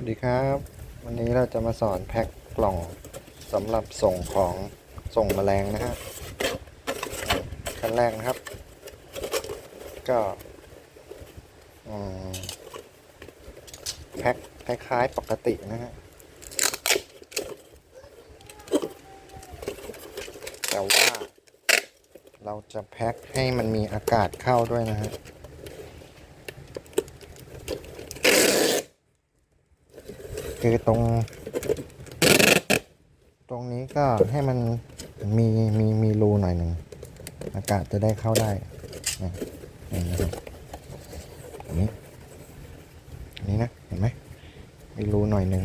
สวัสดีครับ วันนี้เราจะมาสอนแพ็คกล่องสำหรับส่งของส่งแมลงนะฮะขั้นแรกนะครับ ก็แพ็คคล้ายๆปกตินะฮะแต่ว่าเราจะแพ็คให้มันมีอากาศเข้าด้วยนะฮะ คือตรงตรงนี้ก็ให้มันมีมีมีรูหน่อยหนึ่งอากาศจะได้เข้าได้นะนี่นะครับอันนี้อันนี้นะเห็นไหมมีรูหน่อยหนึ่ง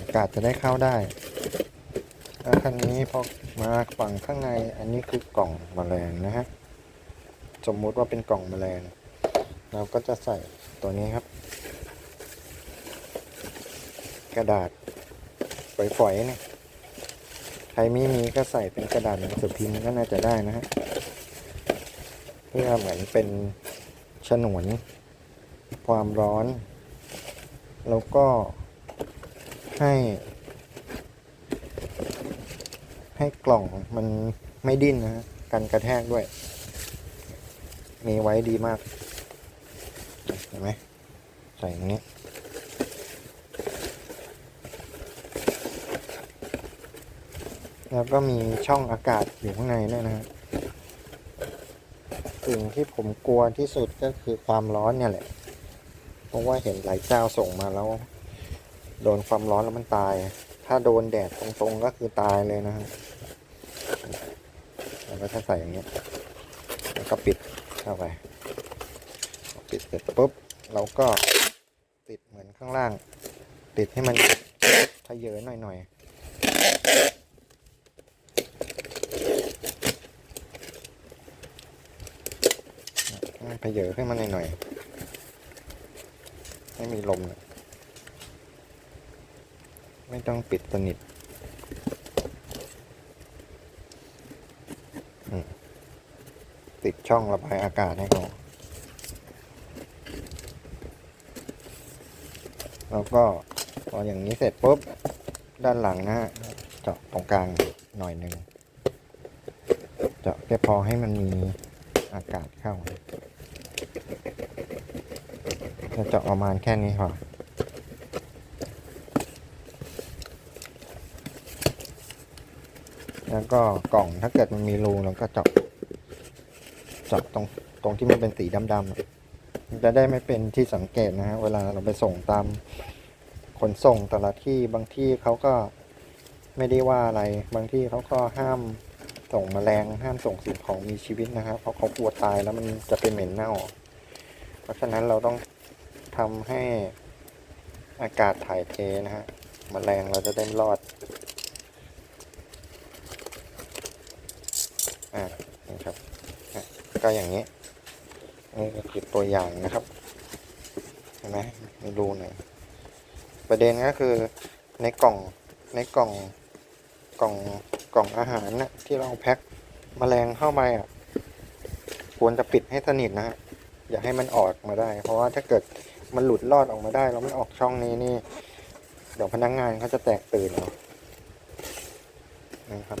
อากาศจะได้เข้าได้แล้วคันนี้พอมาฝั่งข้างในอันนี้คือกล่องแมลงนะฮะสมมุติว่าเป็นกล่องแมลงเราก็จะใส่ตัวนี้ครับ กระดาษฝอยๆเนี่ยใครไม่มีก็ใส่เป็นกระดาษหนังสือพิมพ์ก็น่าจะได้นะฮะเพื่อเหมือนเป็นฉนวนความร้อน แล้วก็ให้ ให้กล่องมันไม่ดิ้นนะฮะกันกระแทกด้วย มีไว้ดีมาก เห็นไหมใส่อย่างนี้ แล้วก็มีช่องอากาศอยู่ข้างในด้วยนะฮะสิ่งที่ผมกลัวที่สุดก็คือความร้อนเนี่ยแหละ เพราะว่าเห็นหลายเจ้าส่งมาแล้ว โดนความร้อนแล้วมันตาย ถ้าโดนแดดตรงๆก็คือตายเลยนะฮะแล้วก็ถ้าใส่อย่างเงี้ยแล้วก็ปิดเข้าไป ปิดเสร็จปุ๊บเราก็ติดเหมือนข้างล่าง ติดให้มันทะเยอหน่อยๆ ให้มันเพเยอขึ้นมาหน่อยๆให้มีลมนะไม่ต้องปิดสนิทติดช่องระบายอากาศให้เขาแล้วก็พออย่างนี้เสร็จปุ๊บ ด้านหลังนะฮะเจาะตรงกลางหน่อยหนึ่งเจาะแค่พอให้มันมีอากาศเข้า จะเจาะประมาณแค่นี้พอแล้วก็กล่องถ้าเกิดมันมีรูเราก็เจาะเจาะตรงตรงที่มันเป็นสีดำๆจะได้ไม่เป็นที่สังเกตนะฮะเวลาเราไปส่งตามขนส่งแต่ละที่บางที่เขาก็ไม่ได้ว่าอะไร บางที่เขาก็ห้ามส่งแมลงห้ามส่งสิ่งของมีชีวิตนะครับเพราะเขากลัวตายแล้วมันจะเป็นเหม็นเน่า เพราะฉะนั้นเราต้อง ทำให้อากาศถ่ายเทนะฮะมแมลงเราจะได้รอด อ่านี่ครับ ก็อย่างนี้ นี่ก็คือตัวอย่างนะครับ เห็นไหมมีรูหน่อยประเด็นก็คือในกล่องในกล่องกล่องกล่องอาหารนะที่เราแพ็คแมลงเข้ามาอะควรจะปิดให้สนิทนะฮะอย่าให้มันออกมาได้ เพราะว่าถ้าเกิด มันหลุดรอดออกมาได้แล้วมันออกช่องนี้นี่เดี๋ยวพนักงงานเขาจะแตกตื่นเอานะครับ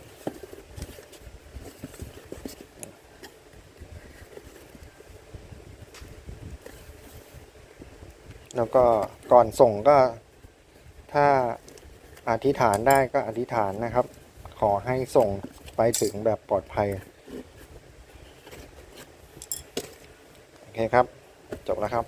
แล้วก็ก่อนส่งก็ถ้าอธิษฐานได้ก็อธิษฐานนะครับ ขอให้ส่งไปถึงแบบปลอดภัย โอเคครับ จบแล้วครับ